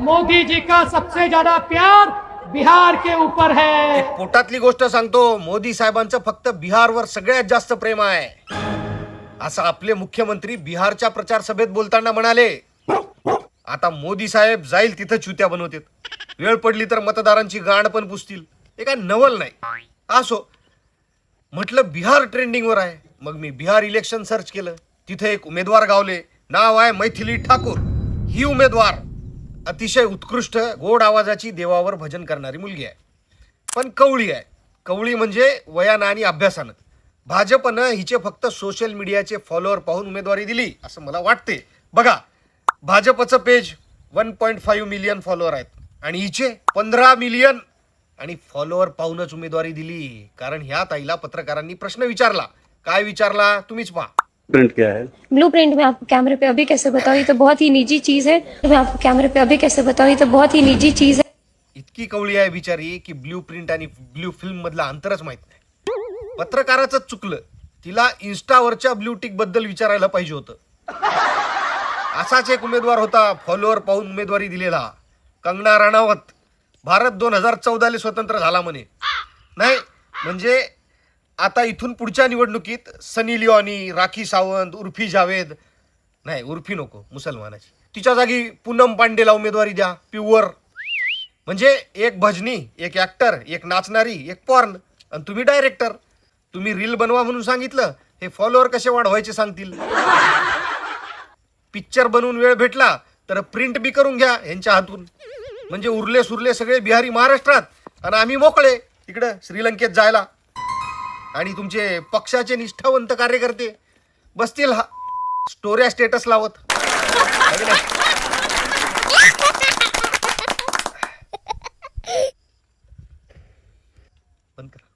मोदी जी का सबसे ज्यादा प्यार बिहार के ऊपर है? पोटातली गोष्ट सांगतो मोदी साहेबांचं फक्त बिहारवर सगळ्यात जास्त प्रेम आहे. असं आपले मुख्यमंत्री बिहारच्या प्रचार सभेत बोलताना म्हणाले आता मोदी साहेब जाईल तिथं चुत्या बनवतेत. वेळ पडली तर मतदारांची गाण पण पुसतील. हे काय नवल नाही. असो म्हटलं बिहार ट्रेंडिंगवर आहे. मग मी बिहार इलेक्शन सर्च केलं. तिथे एक उमेदवार गावले. नाव आहे मैथिली ठाकूर. ही उमेदवार अतिशय उत्कृष्ट गोड आवाजाची देवावर भजन करणारी मुलगी आहे. पण कवळी आहे. कवळी म्हणजे वयानं आणि अभ्यासानं. भाजपनं हिचे फक्त सोशल मीडियाचे फॉलोअर पाहून उमेदवारी दिली असं मला वाटते. बघा भाजपचं page one point five million follower आहेत. आणि हिचे पंधरा मिलियन आणि फॉलोअर पाहूनच उमेदवारी दिली. कारण ह्या ताईला पत्रकारांनी प्रश्न विचारला. काय विचारला? तुम्हीच पहा. प्रिंट क्या है? ब्लू प्रिंट में आपको कैमरे पे अभी कैसे बताऊँ? ये तो बहुत ही निजी चीज है। मैं आपको कैमरे पे अभी कैसे बताऊँ? ये तो बहुत ही निजी चीज है। इतकी कवळी आहे बिचारी की ब्ल्यू प्रिंट आणि ब्ल्यू फिल्म मधला अंतरच माहीत नाही. पत्रकाराचं चुकलं. तिला इन्स्टावरच्या ब्ल्यू टिकबद्दल विचारायला पाहिजे होतं. असाच एक उमेदवार होता फॉलोअर पाहून उमेदवारी दिलेला. कंगना राणावत. भारत दोन हजार चौदाले स्वतंत्र झाला म्हणे. नाही म्हणजे आता इथून पुढच्या निवडणुकीत सनी लिओनी राखी सावंत उर्फी जावेद. नाही उर्फी नको मुसलमानाची. तिच्या जागी पूनम पांडेला उमेदवारी द्या प्युअर. म्हणजे एक भजनी एक ॲक्टर एक नाचणारी एक पॉर्न आणि तुम्ही डायरेक्टर तुम्ही रील बनवा म्हणून सांगितलं हे फॉलोअर कसे वाढवायचे सांगतील. पिक्चर बनवून वेळ भेटला तर प्रिंट बी करून घ्या यांच्या हातून. म्हणजे उरले सुरले सगळे बिहारी महाराष्ट्रात आणि आम्ही मोकळे. इकडं श्रीलंकेत जायला. आणि तुमचे पक्षाचे निष्ठावंत कार्यकर्ते बसतील हा स्टोऱ्या स्टेटस लावत. बंद करा.